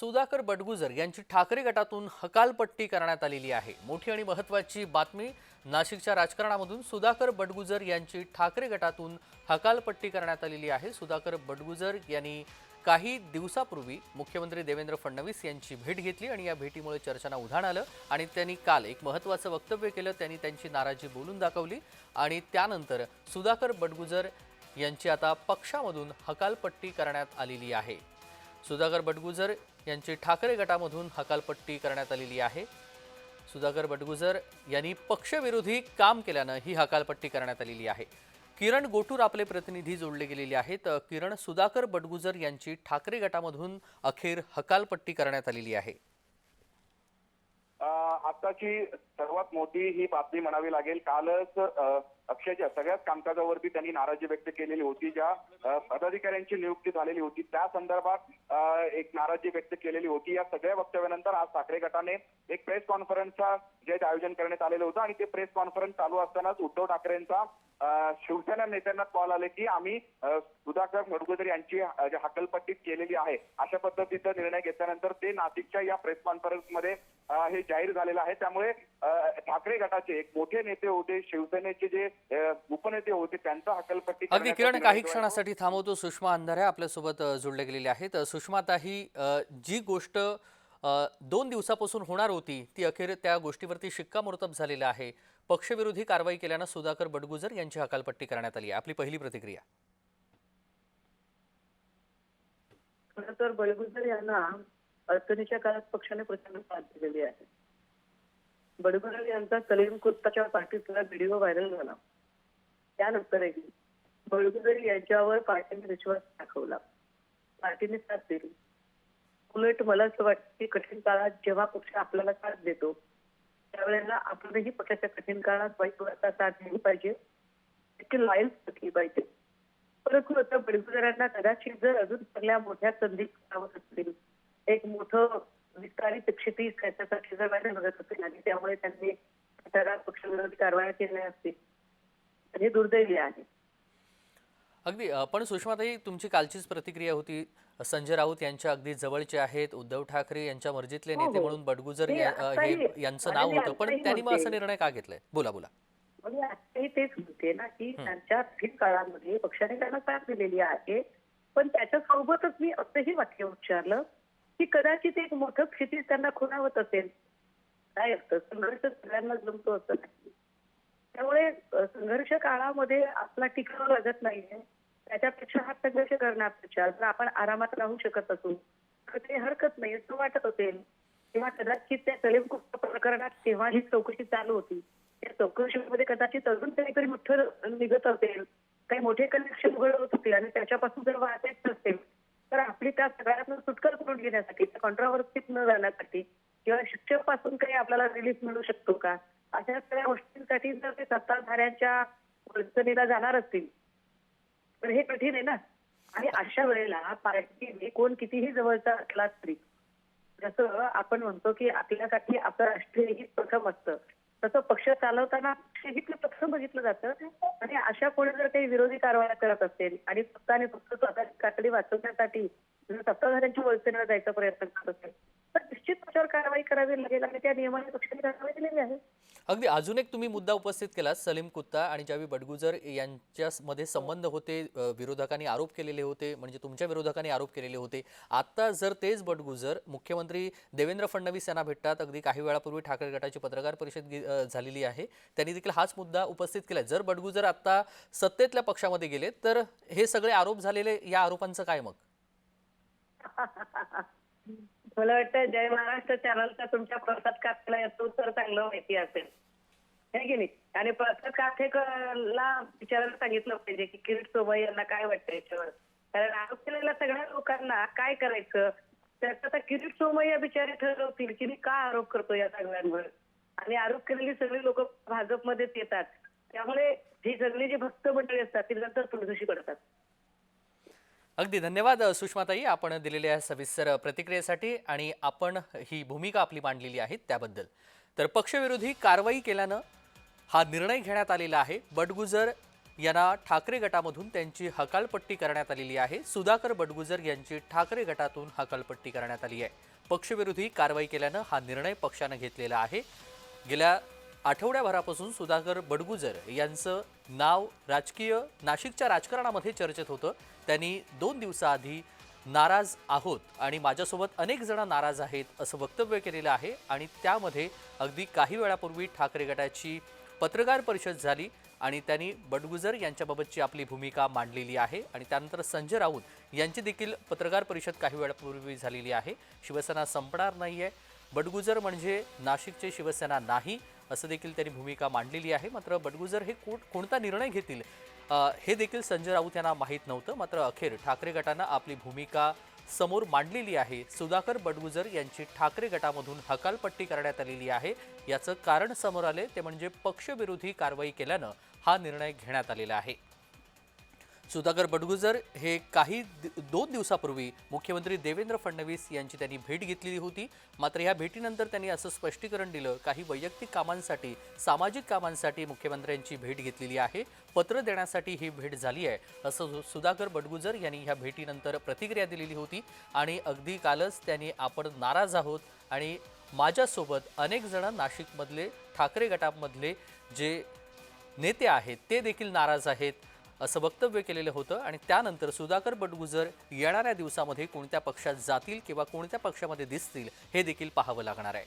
सुधाकर बडगुजर यांची ठाकरे गटातून हकालपट्टी करण्यात आलेली आहे. मोठी आणि महत्त्वाची बातमी नाशिकच्या राजकारणामधून सुधाकर बडगुजर यांची ठाकरे गटातून हकालपट्टी करण्यात आलेली आहे. सुधाकर बडगुजर यांनी काही दिवसापूर्वी मुख्यमंत्री देवेंद्र फडणवीस यांची भेट घेतली आणि या भेटीमुळे चर्चांना उधाण आलं आणि त्यांनी काल एक महत्त्वाचं वक्तव्य केलं. त्यांनी त्यांची नाराजी बोलून दाखवली आणि त्यानंतर सुधाकर बडगुजर यांची आता पक्षामधून हकालपट्टी करण्यात आलेली आहे. सुधाकर बटगुजर यांची ठाकरे गटामधून हकालपट्टी करण्यात आलेली आहे. सुधाकर बडगुजर यांनी पक्षविरोधी काम केल्यानं ही हकालपट्टी करण्यात आलेली आहे. किरण गोटूर आपले प्रतिनिधी जोडले गेलेले आहेत. किरण सुधाकर बडगुजर यांची ठाकरे गटामधून अखेर हकालपट्टी करण्यात आलेली आहे. आताची सर्वात मोठी ही बातमी म्हणावी लागेल कालच अक्षयच्या सगळ्याच कामकाजावरती त्यांनी नाराजी व्यक्त केलेली होती ज्या पदाधिकाऱ्यांची नियुक्ती झालेली होती त्या संदर्भात एक नाराजी व्यक्त केलेली होती. या सगळ्या वक्तव्यानंतर आज ठाकरे गटाने एक प्रेस कॉन्फरन्सचा जे आहे ते आयोजन करण्यात आलेलं होतं आणि ते प्रेस कॉन्फरन्स चालू असतानाच उद्धव ठाकरेंचा शिवसेना नेत्यांना कॉल आले की आम्ही सुधाकर मडगुजर यांची हकलपट्टी केलेली आहे अशा पद्धतीचा निर्णय घेतल्यानंतर ते नाशिकच्या या प्रेस कॉन्फरन्समध्ये हे जाहीर झालेलं आहे. त्यामुळे ठाकरे गटाचे एक मोठे नेते होते शिवसेनेचे जे उपनेते होते त्यांचा हकलपट्टी अगदी किरण काही क्षणासाठी थांबवतो. सुषमा अंधारे आपल्यासोबत जोडले गेलेले आहेत. अ, सुषमा ही जी गोष्ट दोन दिवसापासून होणार होती. ती अखेर त्या गोष्टीवरती शिक्कामोर्तब झालेलं आहे. पक्षविरोधी कारवाई केल्यानं सुधाकर बडगुजर यांची हकालपट्टी करण्यात आली आपली पहिली प्रतिक्रिया. खरं तर बडगुजर यांना अडचणीच्या काळात पक्षाने प्रचंड साथ दिलेली आहे. बडगुजर यांचा कलीम कुत्ताच्या पार्टीतला व्हिडिओ व्हायरल झाला. त्यानंतरही बडगुजर यांच्यावर पार्टीने विश्वास दाखवला. पार्टीने साथ दिली. उलट मला असं वाटतं की कठीण काळात जेव्हा पक्ष आपल्याला साथ देतो त्यावेळेला आपणही पक्षाच्या कठीण काळात वाईट वार्ता साथ दिली पाहिजे. त्याची लाईन घेतली पाहिजे. परंतु आता बडगुजरांना कदाचित जर अजून चांगल्या मोठ्या संधी आवत असतील एक मोठं विस्तारित क्षिती त्याच्यासाठी जर व्हायला बघत असेल आणि त्यामुळे त्यांनी सगळ्या पक्षविरोधी कारवाया केल्या असतील हे दुर्दैवी आहे. अगदी पण सुषमाताई तुमची कालचीच प्रतिक्रिया होती. संजय राऊत यांच्या अगदी जवळचे आहेत. उद्धव ठाकरे यांच्या मर्जीतले हो, नेते हो. म्हणून बडगुजर यांचं नाव होतं. पण त्यांनी मग. असा निर्णय का घेतलाय? बोला बोला. म्हणजे तेच म्हणते ना की त्यांच्या काळामध्ये पक्षाने त्यांना साथ दिलेली आहे. पण त्याच्या सोबतच मी असंही वाक्य उच्चारलं की कदाचित एक मोठं क्षितिज त्यांना खुणावत असेल. काय असतं? संघर्ष सगळ्यांना जमतो असं नाही. त्यामुळे संघर्ष काळामध्ये आपला टिकाव लागत नाहीये. त्याच्यापेक्षा हा संघर्ष करण्यापेक्षा जर आपण आरामात राहू शकत असू तर ते हरकत नाही. असं वाटत असेल किंवा कदाचित त्या सलीम प्रकरणात तेव्हा ही चौकशी चालू होती त्या चौकशीमध्ये कदाचित अजून काहीतरी मोठं निघत असेल काही मोठे कनेक्शन उघड होत असतील आणि त्याच्यापासून जर वाचायचं असेल तर आपली त्या सगळ्यातून सुटका करून घेण्यासाठी त्या कॉन्ट्रावर्सीत न जाण्यासाठी किंवा शिक्षकापासून काही आपल्याला रिलीफ मिळू शकतो का? अशा सगळ्या गोष्टींसाठी जर ते सत्ताधाऱ्यांच्या अडचणीला जाणार असतील तर हे कठीण आहे ना. आणि अशा वेळेला पार्टीने कोण कितीही जवळचा असला तरी जसं आपण म्हणतो की आपल्यासाठी आपलं राष्ट्रीय हित प्रथम असतं. तसं पक्ष चालवताना हित प्रथम बघितलं जातं. आणि अशा कोणी जर काही विरोधी कारवाया करत असेल आणि फक्त आणि फक्त स्वतःची कातडी वाचवण्यासाठी सत्ताधाऱ्यांच्या वळसेला जायचा प्रयत्न करत असेल तर निश्चित त्याच्यावर कारवाई करावी लागेल आणि त्या नियमाने पक्षाने कारवाई केलेली आहे. अगदी अजून एक तुम्ही मुद्दा उपस्थित केला सलीम कुत्ता आणि ज्यावेळी बडगुजर यांच्यामध्ये संबंध होते विरोधकांनी आरोप केलेले होते म्हणजे तुमच्या विरोधकांनी आरोप केलेले होते. आता जर तेच बडगुजर मुख्यमंत्री देवेंद्र फडणवीस यांना भेटतात अगदी काही वेळापूर्वी ठाकरे गटाची पत्रकार परिषद झालेली आहे त्यांनी देखील हाच मुद्दा उपस्थित केला जर बडगुजर आता सत्तेतल्या पक्षामध्ये गेले तर हे सगळे आरोप झालेले या आरोपांचं काय मग? मला वाटतं जय महाराष्ट्र चॅनलचा तुमच्या प्रसाद काथेला याचं उत्तर चांगलं माहिती असेल. है की नाही? आणि प्रसाद काथेकरला विचारायला सांगितलं पाहिजे की किरीट सोमय्या यांना काय वाटतं याच्यावर? कारण आरोप केलेल्या सगळ्या लोकांना काय करायचं? त्याचं आता किरीट सोमय्या बिचारे ठरवतील की मी का आरोप करतो या सगळ्यांवर? आणि आरोप केलेली सगळी लोक भाजपमध्येच येतात. त्यामुळे ही सगळी जी भक्त मंडळी असतात ती नंतर तुळशीशी करतात अगदी धन्यवाद सुषमाताई. आपण दिलेल्या सविस्तर प्रतिक्रियेसाठी आणि आपण ही भूमिका आपली मांडलेली आहे त्याबद्दल. तर पक्षविरोधी कारवाई केल्यानं हा निर्णय घेण्यात आलेला आहे. बडगुजर यांना ठाकरे गटामधून त्यांची हकालपट्टी करण्यात आलेली आहे. सुधाकर बडगुजर यांची ठाकरे गटातून हकालपट्टी करण्यात आली आहे. पक्षविरोधी कारवाई केल्यानं हा निर्णय पक्षानं घेतलेला आहे. गेल्या आठवड्याभरापासून सुधाकर बडगुजर यांचं नाव राजकीय नाशिकच्या राजकारणामध्ये चर्चेत होतं. त्यांनी दोन दिवसाआधी नाराज आहोत आणि माझ्यासोबत अनेक जण नाराज आहेत असं वक्तव्य केलेलं आहे आणि त्यामध्ये अगदी काही वेळापूर्वी ठाकरे गटाची पत्रकार परिषद झाली आणि त्यांनी बडगुजर यांच्याबाबतची आपली भूमिका मांडलेली आहे आणि त्यानंतर संजय राऊत यांची देखील पत्रकार परिषद काही वेळापूर्वी झालेली आहे. शिवसेना संपणार नाही आहे बडगुजर म्हणजे नाशिकचे शिवसेना नाही. असं देखील त्यांनी भूमिका मांडलेली आहे. मात्र बडगुजर हे कोण कोणता निर्णय घेतील हे देखील संजय राऊत यांना माहीत नव्हतं. मात्र अखेर ठाकरे गटानं आपली भूमिका समोर मांडलेली आहे. सुधाकर बडगुजर यांची ठाकरे गटामधून हकालपट्टी करण्यात आलेली आहे. याचं कारण समोर आले ते म्हणजे पक्षविरोधी कारवाई केल्यानं हा निर्णय घेण्यात आलेला आहे. सुधाकर बडगुजर हे काही दोन दिवसापूर्वी मुख्यमंत्री देवेंद्र फडणवीस यांची त्यांनी भेट घेतलेली होती. मात्र या भेटीनंतर त्यांनी असं स्पष्टीकरण दिलं काही वैयक्तिक कामांसाठी सामाजिक कामांसाठी मुख्यमंत्र्यांची भेट घेतलेली आहे. पत्र देण्यासाठी ही भेट झाली आहे असं सुधाकर बडगुजर यांनी ह्या भेटीनंतर प्रतिक्रिया दिलेली होती. आणि अगदी कालच त्यांनी आपण नाराज आहोत आणि माझ्यासोबत अनेक जण नाशिकमधले ठाकरे गटामधले जे नेते आहेत ते देखील नाराज आहेत. असं वक्तव्य केलेलं होतं आणि त्यानंतर सुधाकर बटगुजर येणाऱ्या दिवसामध्ये कोणत्या पक्षात जातील किंवा कोणत्या पक्षामध्ये दिसतील हे देखील पाहावं लागणार आहे.